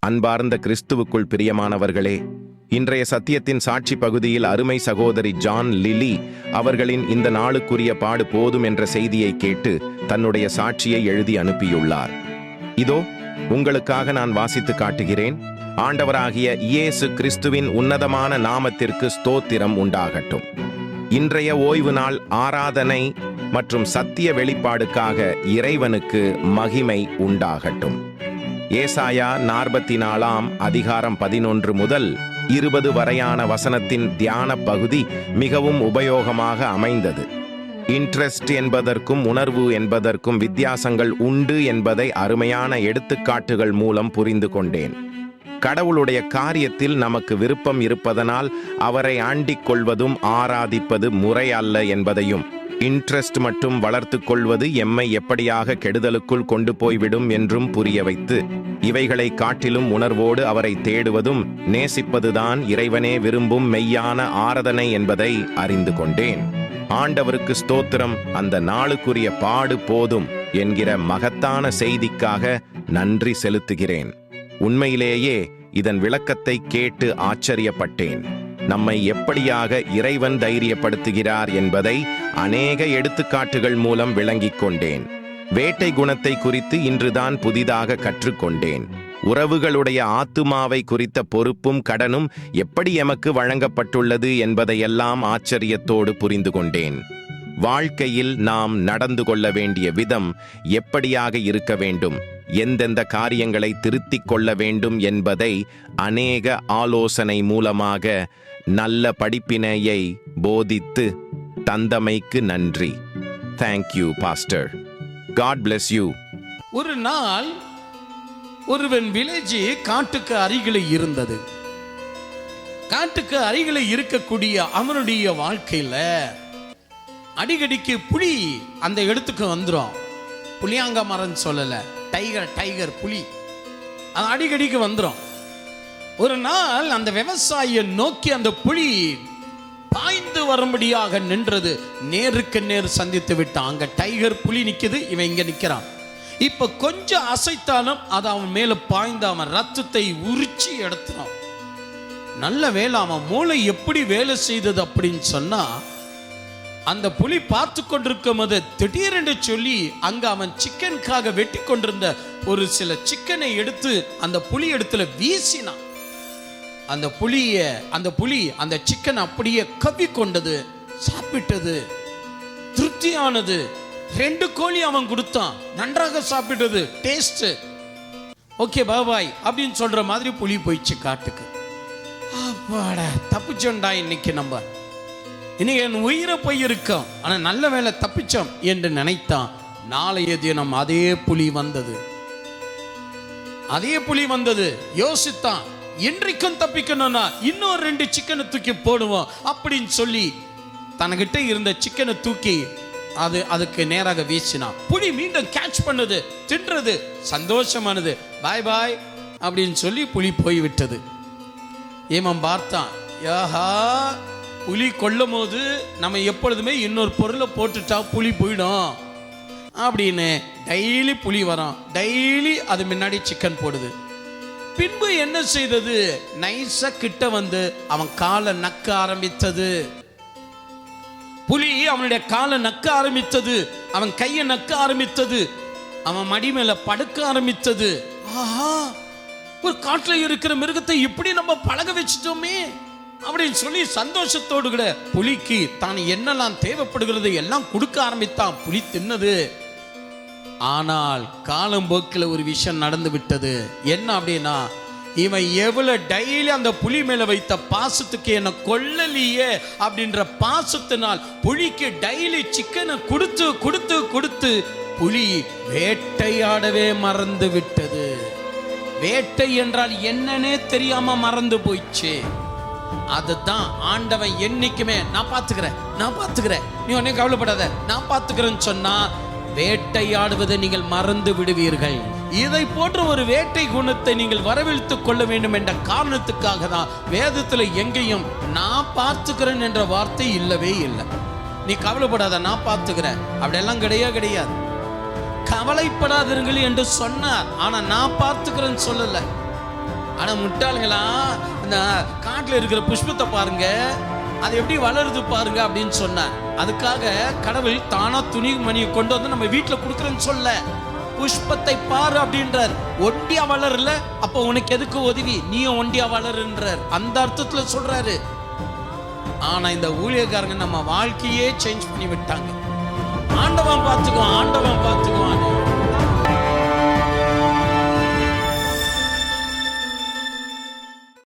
அன்பார்ந்த கிறிஸ்துவுக்குள் பிரியமானவர்களே இன்றைய சத்தியத்தின் சாட்சி பகுதியில் அருமை சகோதரி ஜான் லிலி அவர்களின் இந்த நாளுக்குரிய பாடு போதும் என்ற செய்தியை கேட்டு தன்னுடைய சாட்சியை எழுதி அனுப்பியுள்ளார். இதோ உங்களுக்காக நான் வாசித்து காட்டுகிறேன். ஆண்டவராகிய இயேசு கிறிஸ்துவின் உன்னதமான நாமத்திற்கு ஸ்தோத்திரம் உண்டாகட்டும். இன்றைய ஓய்வு நாள் ஆராதனை மற்றும் சத்திய வெளிப்பாடுக்காக இறைவனுக்கு மகிமை உண்டாகட்டும். ஏசாயா நாற்பத்தி நாலாம் அதிகாரம் பதினொன்று முதல் இருபது வரையான வசனத்தின் தியான பகுதி மிகவும் உபயோகமாக அமைந்தது. இன்ட்ரெஸ்ட் என்பதற்கும் உணர்வு என்பதற்கும் வித்தியாசங்கள் உண்டு என்பதை அருமையான எடுத்துக்காட்டுகள் மூலம் புரிந்து கொண்டேன். கடவுளுடைய காரியத்தில் நமக்கு விருப்பம் இருப்பதனால் அவரை ஆண்டிக் கொள்வதும் ஆராதிப்பது முறை அல்ல என்பதையும் இன்ட்ரெஸ்ட் மட்டும் வளர்த்து கொள்வது எம்மை எப்படியாக கெடுதலுக்குள் கொண்டு போய்விடும் என்றும் புரிய வைத்து இவைகளை காட்டிலும் உணர்வோடு அவரை தேடுவதும் நேசிப்பதுதான் இறைவனே விரும்பும் மெய்யான ஆராதனை என்பதை அறிந்து கொண்டேன். ஆண்டவருக்கு ஸ்தோத்திரம். அந்த நாளுக்குரிய பாடு போதும் என்கிற மகத்தான செய்திக்காக நன்றி செலுத்துகிறேன். உண்மையிலேயே இதன் விளக்கத்தை கேட்டு ஆச்சரியப்பட்டேன். நம்மை எப்படியாக இறைவன் தைரியப்படுத்துகிறார் என்பதை அநேக எடுத்துக்காட்டுகள் மூலம் விளங்கிக் கொண்டேன். வேட்டை குணத்தை குறித்து இன்றுதான் புதிதாக கற்றுக்கொண்டேன். உறவுகளுடைய ஆத்துமாவை குறித்த பொறுப்பும் கடனும் எப்படி எமக்கு வழங்கப்பட்டுள்ளது என்பதையெல்லாம் ஆச்சரியத்தோடு புரிந்து கொண்டேன். வாழ்க்கையில் நாம் நடந்து கொள்ள வேண்டிய விதம் எப்படியாக இருக்க வேண்டும்? எந்தெந்த காரியங்களை திருத்திக் கொள்ள வேண்டும் என்பதை அநேக ஆலோசனை மூலமாக நல்ல படிப்பினையை போதித்து தந்தமைக்கு நன்றி. Thank you pastor God bless you ஒரு நாள் ஒருவன் வில்லேஜ் காட்டுக்கு அருகில் இருந்தது. காட்டுக்கு அருகில் இருக்கக்கூடிய அவனுடைய வாழ்க்கையில் அடிக்கடிக்கு புலி அந்த இடத்துக்கு வந்துடும் புளியாங்க மரம் சொல்லலை. டைகர் டைகர் புலி. அது அடிக்கடிக்கு வந்துடும் ஒரு நாள் அந்த விவசாயியை நோக்கி அந்த புலி பாய்ந்து வரும்படியாக நின்றது. நேருக்கு நேர் சந்தித்து விட்டான். அங்கே டைகர் புலி நிற்குது இவன் இங்கே நிற்கிறான் இப்போ கொஞ்சம் அசைத்தாலும் அது அவன் மேலே பாய்ந்து அவன் ரத்தத்தை உரிச்சி எடுத்துறான் நல்ல வேலை அவன் மூளை எப்படி வேலை செய்தது அப்படின்னு சொன்னால் அந்த புலி பார்த்து கொண்டிருக்கும் போது திடீரென்று சொல்லி அங்க அவன் சிக்கனுக்காக வெட்டி கொண்டிருந்த ஒரு சில சிக்கனை எடுத்து அந்த புலி இடத்துல வீசினான். அந்த புலிய அந்த புலி அந்த சிக்கன் அப்படியே கவி கொண்டது சாப்பிட்டது திருப்தியானது. ரெண்டு கோழி அவன் கொடுத்தான். நன்றாக சாப்பிட்டது டேஸ்ட் ஓகே பாபாய் அப்படின்னு சொல்ற மாதிரி புலி போயிடுச்சு காட்டுக்கு. அப்பாடா தப்பிச்சோண்டா இன்னைக்கு நம்ம. இன்னைக்கு என் உயிரை போய் இருக்கோம். ஆனால் நல்ல வேளை தப்பிச்சோம் என்று நினைத்தான். நாளைய தினம் அதே புலி வந்தது. அதே புலி வந்தது. யோசித்தான். இன்றைக்கும் தப்பிக்கணும்னா இன்னொரு ரெண்டு சிக்கனை தூக்கி போடுவோம் அப்படின்னு சொல்லி தனக்கிட்ட இருந்த சிக்கனை தூக்கி அது அதுக்கு நேராக வீசினான். புலி மீண்டும் கேட்ச் பண்ணுது தின்றது சந்தோஷமானது. பாய் பாய் அப்படின்னு சொல்லி புலி போய்விட்டது. ஏமம் பார்த்தான். யாஹா புலி கொல்லும் போது நம்ம எப்பொழுதுமே இன்னொரு பொருளை போட்டுட்டா புலி போயிடும். அப்படின்னு டெய்லி புலி வரும். டெய்லி அது முன்னாடி சிக்கன் போடுது. பின்பு என்ன செய்தது? நைஸா கிட்ட வந்து அவன் காலை நக்க ஆரம்பித்தது. புலி அவனுடைய காலை நக்க ஆரம்பித்தது. அவன் கையை நக்க ஆரம்பித்தது. அவன் மடி மேல படுக்க ஆரம்பித்தது. ஆஹா ஒரு காட்டில் இருக்கிற மிருகத்தை இப்படி நம்ம பழக வச்சிட்டோமே. அப்படின்னு சொல்லி சந்தோஷத்தோடு கூட புலிக்கு தான் என்னெல்லாம் தேவைப்படுகிறது எல்லாம் கொடுக்க ஆரம்பித்தான். புலி தின்னது. ஆனால் காலம்போக்கில் ஒரு விஷயம் நடந்து விட்டது. என்ன அப்படின்னா இவன் எவ்வளவு டெய்லி அந்த புலி மேலே வைத்த பாசத்துக்கு என்னை கொல்லலியே அப்படின்ற பாசத்தினால் புலிக்கு டெய்லி சிக்கனை கொடுத்து கொடுத்து கொடுத்து புலி வேட்டையாடவே மறந்து விட்டது. வேட்டை என்றால் என்னன்னே தெரியாமல் மறந்து போயிடுச்சு. அதுதான் ஆண்டவன் என்னைக்குமே நான் பார்த்துக்கிறேன் நான் பார்த்துக்கிறேன். நீ உடனே கவலைப்படாத நான் பார்த்துக்கிறேன்னு சொன்னா வேட்டையாடுவதை நீங்கள் மறந்து விடுவீர்கள். இதை போன்ற ஒரு வேட்டை குணத்தை நீங்கள் வரவிழ்த்துக் கொள்ள வேண்டும் என்ற காரணத்துக்காக தான் வேதத்துல எங்கேயும் நான் பார்த்துக்கிறேன் என்ற வார்த்தை இல்லவே இல்லை. நீ கவலைப்படாத நான் பார்த்துக்கிறேன். அப்படியெல்லாம் கிடையவே கிடையாது. கவலைப்படாதீர்கள் என்று சொன்னார். ஆனா நான் பார்த்துக்கிறேன்னு சொல்லல. ஆனா முட்டாளுங்களா காட்டில் இருக்கிற புஷ்பத்தை பாருங்க. அது எப்படி வளருது பாருங்க அப்படின்னு சொன்னார். அதுக்காக கடவுள் தானா துணி மணியை கொண்டு வந்து நம்ம வீட்டில் கொடுக்குறேன்னு சொல்ல புஷ்பத்தை பாரு அப்படின்றார். ஒண்டியா வளரல? அப்போ உனக்கு எதுக்கு உதவி? நீயும் ஒண்டியா வளருன்றார். அந்த அர்த்தத்துல சொல்றாரு. ஆனா இந்த ஊழியக்காரங்க நம்ம வாழ்க்கையே சேஞ்ச் பண்ணி விட்டாங்க ஆண்டவன் பார்த்துக்குவான் ஆண்டவன் பார்த்துக்குவான்